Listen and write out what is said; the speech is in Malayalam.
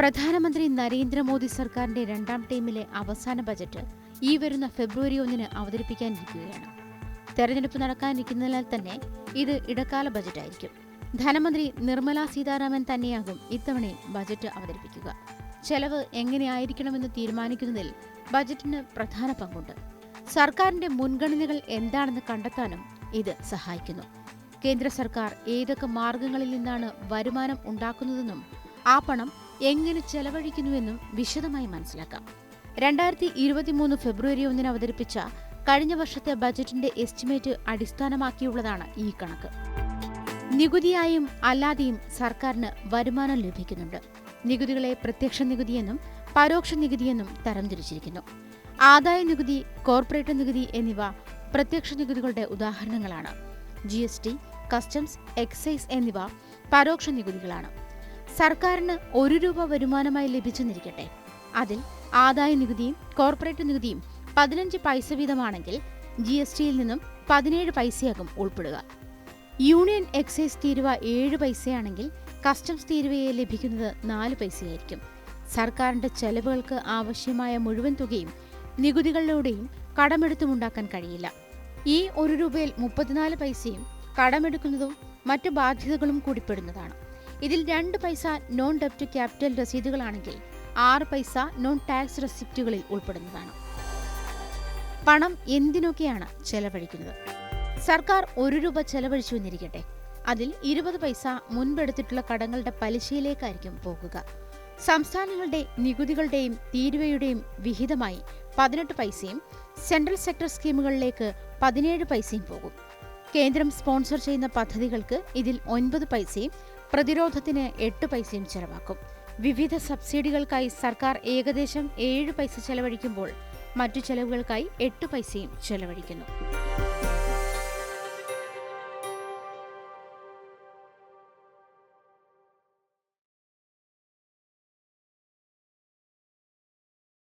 പ്രധാനമന്ത്രി നരേന്ദ്രമോദി സർക്കാരിന്റെ രണ്ടാം ടൈമിലെ അവസാന ബജറ്റ് ഈ വരുന്ന ഫെബ്രുവരി ഒന്നിന് അവതരിപ്പിക്കാനിരിക്കുകയാണ്. തെരഞ്ഞെടുപ്പ് നടക്കാനിരിക്കുന്നതിനാൽ തന്നെ ഇത് ഇടക്കാല ബജറ്റായിരിക്കും. ധനമന്ത്രി നിർമ്മല സീതാരാമൻ തന്നെയാകും ഇത്തവണയും ബജറ്റ് അവതരിപ്പിക്കുക. ചെലവ് എങ്ങനെയായിരിക്കണമെന്ന് തീരുമാനിക്കുന്നതിൽ ബജറ്റിന് പ്രധാന പങ്കുണ്ട്. സർക്കാരിന്റെ മുൻഗണനകൾ എന്താണെന്ന് കണ്ടെത്താനും ഇത് സഹായിക്കുന്നു. കേന്ദ്ര സർക്കാർ ഏതൊക്കെ മാർഗങ്ങളിൽ നിന്നാണ് വരുമാനം ഉണ്ടാക്കുന്നതെന്നും ആ പണം എങ്ങനെ ചെലവഴിക്കുന്നുവെന്നും വിശദമായി മനസ്സിലാക്കാം. രണ്ടായിരത്തി ഇരുപത്തിമൂന്ന് ഫെബ്രുവരി ഒന്നിന് അവതരിപ്പിച്ച കഴിഞ്ഞ വർഷത്തെ ബജറ്റിന്റെ എസ്റ്റിമേറ്റ് അടിസ്ഥാനമാക്കിയുള്ളതാണ് ഈ കണക്ക്. നികുതിയായും അല്ലാതെയും സർക്കാരിന് വരുമാനം ലഭിക്കുന്നുണ്ട്. നികുതികളെ പ്രത്യക്ഷ നികുതിയെന്നും പരോക്ഷ നികുതിയെന്നും തരംതിരിച്ചിരിക്കുന്നു. ആദായ നികുതി കോർപ്പറേറ്റ് നികുതി എന്നിവ പ്രത്യക്ഷ നികുതികളുടെ ഉദാഹരണങ്ങളാണ്. G S T customs excise എന്നിവ പരോക്ഷ നികുതികളാണ്. സർക്കാരിന് ഒരു രൂപ വരുമാനമായി ലഭിച്ചെന്നിരിക്കട്ടെ. അതിൽ ആദായ നികുതിയും കോർപ്പറേറ്റ് നികുതിയും പതിനഞ്ച് പൈസ വീതമാണെങ്കിൽ ജി എസ് ടിയിൽ നിന്നും പതിനേഴ് പൈസയാകും ഉൾപ്പെടുക. യൂണിയൻ എക്സൈസ് തീരുവ ഏഴ് പൈസയാണെങ്കിൽ കസ്റ്റംസ് തീരുവയെ ലഭിക്കുന്നത് നാല് പൈസയായിരിക്കും. സർക്കാരിന്റെ ചെലവുകൾക്ക് ആവശ്യമായ മുഴുവൻ തുകയും നികുതികളിലൂടെയും കടമെടുത്തുമുണ്ടാക്കാൻ കഴിയില്ല. ഈ ഒരു രൂപയിൽ മുപ്പത്തിനാല് പൈസയും കടമെടുക്കുന്നതും മറ്റു ബാധ്യതകളും കൂടിപ്പെടുന്നതാണ്. ഇതിൽ രണ്ട് പൈസ നോൺ ഡെപ്റ്റ് ക്യാപിറ്റൽ രസീതുകളാണെങ്കിൽ ആറ് പൈസ നോൺ ടാക്സ് റെസിപ്റ്റുകളിൽ ഉൾപ്പെടുന്നതാണ്. പണം എന്തിനൊക്കെയാണ് ചെലവഴിക്കുന്നത്? സർക്കാർ ഒരു രൂപ ചെലവഴിച്ചു എന്നിരിക്കട്ടെ. അതിൽ ഇരുപത് പൈസ മുൻപെടുത്തിട്ടുള്ള കടങ്ങളുടെ പലിശയിലേക്കായിരിക്കും പോകുക. സംസ്ഥാനങ്ങളുടെ നികുതികളുടെയും തീരുവയുടെയും വിഹിതമായി പതിനെട്ട് പൈസയും സെൻട്രൽ സെക്ടർ സ്കീമുകളിലേക്ക് പതിനേഴ് പൈസയും പോകും. കേന്ദ്രം സ്പോൺസർ ചെയ്യുന്ന പദ്ധതികൾക്ക് ഇതിൽ ഒൻപത് പൈസയും പ്രതിരോധത്തിന് എട്ട് പൈസയും ചെലവാക്കും. വിവിധ സബ്സിഡികൾക്കായി സർക്കാർ ഏകദേശം ഏഴ് പൈസ ചെലവഴിക്കുമ്പോൾ മറ്റു ചെലവുകൾക്കായി എട്ട് പൈസയും ചെലവഴിക്കുന്നു.